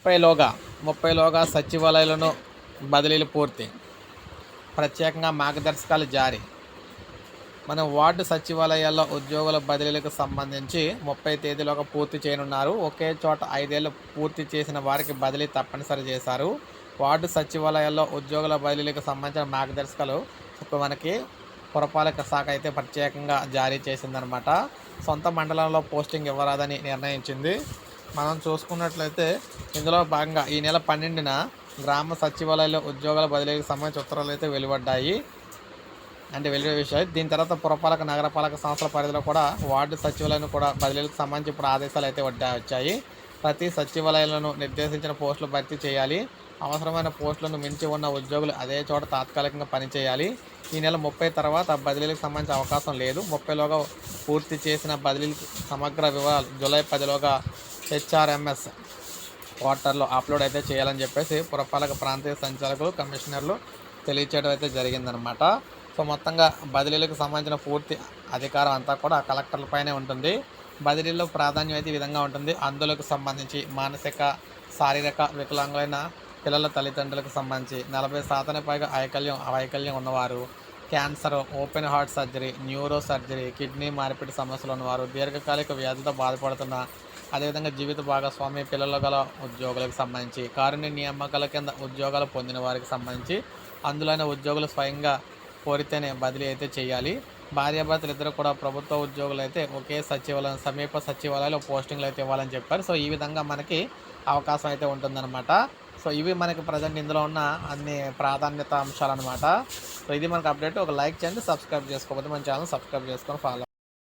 ముప్పైలోగా ముప్పైలోగా సచివాలయాలను బదిలీలు పూర్తి. ప్రత్యేకంగా మార్గదర్శకాలు జారీ. మన వార్డు సచివాలయాల్లో ఉద్యోగుల బదిలీలకు సంబంధించి ముప్పై తేదీలోగా పూర్తి చేయనున్నారు. ఒకే చోట ఐదేళ్ళు పూర్తి చేసిన వారికి బదిలీ తప్పనిసరి చేశారు. వార్డు సచివాలయాల్లో ఉద్యోగుల బదిలీలకు సంబంధించిన మార్గదర్శకాలు ఇప్పుడు మనకి పురపాలక శాఖ అయితే ప్రత్యేకంగా జారీ చేసిందనమాట. సొంత మండలంలో పోస్టింగ్ ఇవ్వరాదని నిర్ణయించింది. మనం చూసుకున్నట్లయితే ఇందులో భాగంగా ఈ నెల పన్నెండున గ్రామ సచివాలయాల్లో ఉద్యోగాల బదిలీకి సంబంధించి ఉత్తర్వులు అయితే వెలువడ్డాయి. అంటే వెలువడే విషయాలు. దీని తర్వాత పురపాలక నగరపాలక సంస్థల పరిధిలో కూడా వార్డు సచివాలయం కూడా బదిలీలకు సంబంధించి ఇప్పుడు ఆదేశాలు అయితే వచ్చాయి. ప్రతి సచివాలయాలను నిర్దేశించిన పోస్టులు భర్తీ చేయాలి. అవసరమైన పోస్టులను మించి ఉన్న ఉద్యోగులు అదే చోట తాత్కాలికంగా పనిచేయాలి. ఈ నెల ముప్పై తర్వాత బదిలీలకు సంబంధించిన అవకాశం లేదు. ముప్పైలోగా పూర్తి చేసిన బదిలీలకు సమగ్ర వివరాలు జూలై పదిలోగా హెచ్ఆర్ఎంఎస్ క్వార్టర్లో అప్లోడ్ అయితే చేయాలని చెప్పేసి పురపాలక ప్రాంతీయ సంచాలకులు కమిషనర్లు తెలియచేయడం అయితే జరిగిందనమాట సో మొత్తంగా బదిలీలకు సంబంధించిన పూర్తి అధికారం అంతా కూడా కలెక్టర్ల పైనే ఉంటుంది. బదిలీలో ప్రాధాన్యం అయితే ఈ విధంగా ఉంటుంది. అందులకు సంబంధించి మానసిక శారీరక వికలాంగులైన పిల్లల తల్లిదండ్రులకు సంబంధించి నలభై శాతానికి పైగా వైకల్యం వైకల్యం ఉన్నవారు cancer open heart surgery neuro surgery kidney మార్పిడి సమస్యలు ఉన్నవారు దీర్ఘకాలిక వ్యాధితో బాధపడుతున్న అదేవిధంగా జీవిత భాగస్వామి పిల్లల గల ఉద్యోగులకు సంబంధించి కారుణ్య నియామకాల కింద ఉద్యోగాలు పొందిన వారికి సంబంధించి అందులోనే ఉద్యోగులు స్వయంగా కోరితేనే బదిలీ అయితే చేయాలి. భార్యాభర్తలు ఇద్దరు కూడా ప్రభుత్వ ఉద్యోగులు అయితే ఒకే సచివాలయం సమీప సచివాలయంలో పోస్టింగ్లు అయితే ఇవ్వాలని చెప్పారు. సో ఈ విధంగా మనకి అవకాశం అయితే ఉంటుందన్నమాట. సో ఇవి మనకి ప్రజెంట్ ఇందులో ఉన్న అన్ని ప్రాధాన్యత అంశాలు అనమాట సో ఇది మనకు అప్డేట్. ఒక లైక్ చేయండి సబ్స్క్రైబ్ చేసుకోకపోతే మన ఛానల్ సబ్స్క్రైబ్ చేసుకొని ఫాలో